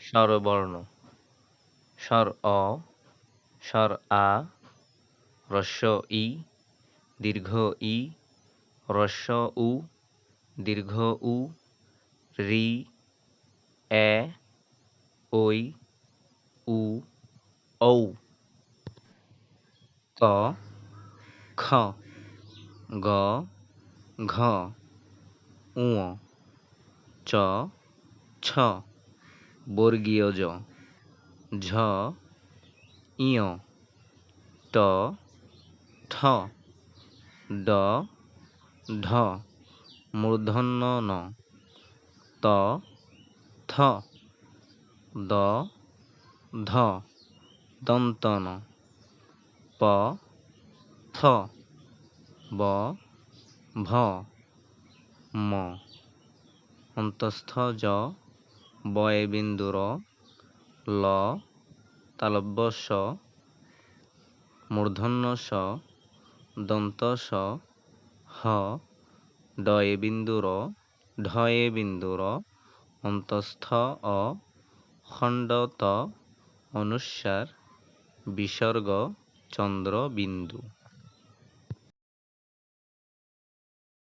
স্বরবর্ণ। স্বর অ, স্বর আ, রস্য ই, দীর্ঘ ই, রস্য উ, দীর্ঘ উ, রি, এ ওই উ, ঔ। ক খ, গ, ঘ, ঙ, চ, ছ। বর্গীয় জ। ঝ, ইয়, ট, ঠ। ড ঢ মূর্ধন্য ন। ত, থ, দ, ধ দন্তন প, থ, ব, ভ, ম। অন্তস্থ জ বয়ে বিন্দুর ল তালব্য স মূর্ধন্য স দন্ত স হ ডয়ে বিন্দুর ঢয়ে বিন্দুর অন্তস্থ, অ, খণ্ডত অনুস্বার বিসর্গ চন্দ্র বিন্দু